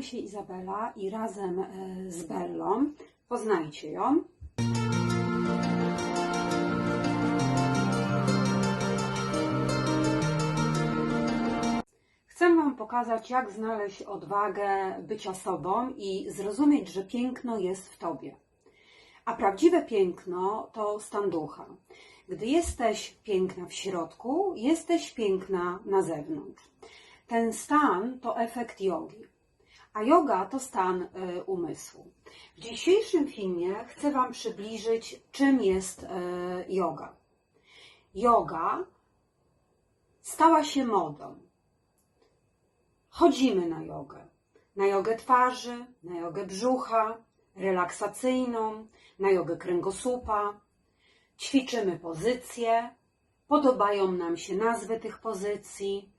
się Izabela i razem e, z Bellą poznajcie ją. Chcę Wam pokazać, jak znaleźć odwagę bycia sobą i zrozumieć, że piękno jest w Tobie. A prawdziwe piękno to stan ducha. Gdy jesteś piękna w środku, jesteś piękna na zewnątrz. Ten stan to efekt jogi, a yoga to stan y, umysłu. W dzisiejszym filmie chcę Wam przybliżyć, czym jest y, yoga. Yoga stała się modą. Chodzimy na jogę. Na jogę twarzy, na jogę brzucha, relaksacyjną, na jogę kręgosłupa. Ćwiczymy pozycje. Podobają nam się nazwy tych pozycji.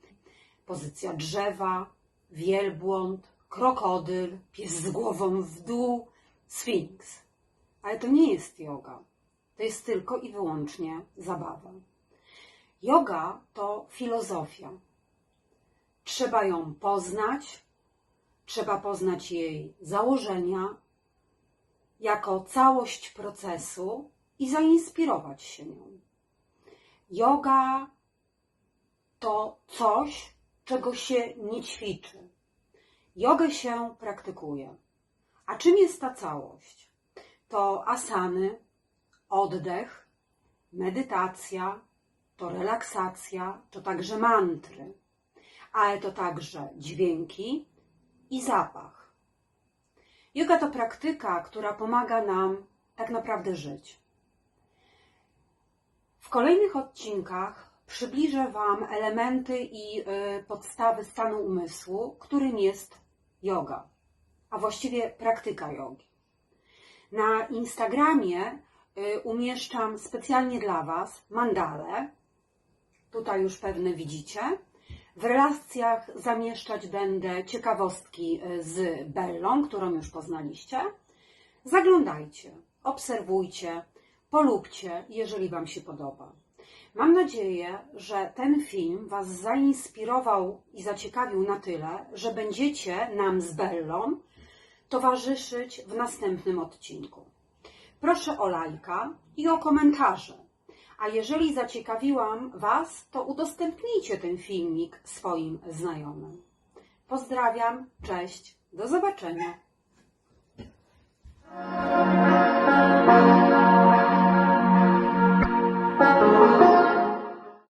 Pozycja drzewa, wielbłąd, krokodyl, pies z głową w dół, sfinks. Ale to nie jest yoga. To jest tylko i wyłącznie zabawa. Yoga to filozofia. Trzeba ją poznać, trzeba poznać jej założenia jako całość procesu i zainspirować się nią. Yoga to coś, czego się nie ćwiczy. Jogę się praktykuje. A czym jest ta całość? To asany, oddech, medytacja, to relaksacja, to także mantry ale to także dźwięki i zapach. Yoga to praktyka, która pomaga nam tak naprawdę żyć. W kolejnych odcinkach przybliżę Wam elementy i y, podstawy stanu umysłu, którym jest yoga, a właściwie praktyka jogi. Na Instagramie y, umieszczam specjalnie dla Was mandale. Tutaj już pewne widzicie w relacjach zamieszczać będę ciekawostki y, z Bellą, którą już poznaliście. Zaglądajcie, obserwujcie, polubcie, jeżeli Wam się podoba. Mam nadzieję, że ten film Was zainspirował i zaciekawił na tyle, że będziecie nam z Bellą towarzyszyć w następnym odcinku. Proszę o lajka i o komentarze. A jeżeli zaciekawiłam Was, to udostępnijcie ten filmik swoim znajomym. Pozdrawiam, cześć, do zobaczenia.